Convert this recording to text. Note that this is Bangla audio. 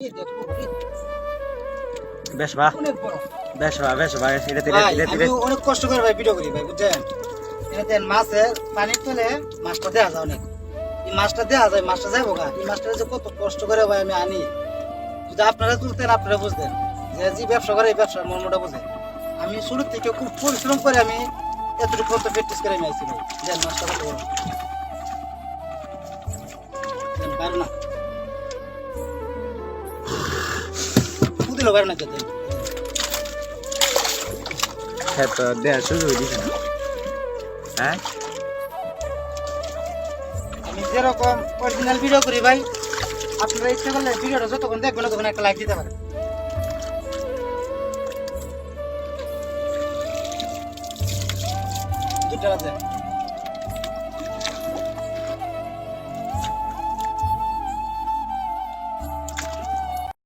বেশ বা। বেশ বা বেশ বা এটা অনেক কষ্ট করে ভাই ভিডিও করি ভাই বুঝছেন? পানির তলে মাছটা দেওয়া যায় অনেক। এই মাছটা দেওয়া যায় মাছটা গা। এই মাছটা যে কত কষ্ট করে ভাই আমি আনি। যদি আপনারা তুলতেন আপনারা বুঝতেন যে যে ব্যবসা করে এই ব্যবসার মর্মটা বুঝে আমি শুরু থেকে খুব পরিশ্রম করে আমি এতটুকু পর্যন্ত প্র্যাকটিস করে আমি ভাই। দেন মাছটা কত বড়। না। দিল বাইরে না খেতে। হ্যাঁ দেয়া শুরু হয়ে হ্যাঁ? আমি যেরকম অরিজিনাল ভিডিও করি ভাই আপনারা ইচ্ছা করলে ভিডিওটা যতক্ষণ দেখবেন তখন একটা লাইক দিতে পারেন। দুটা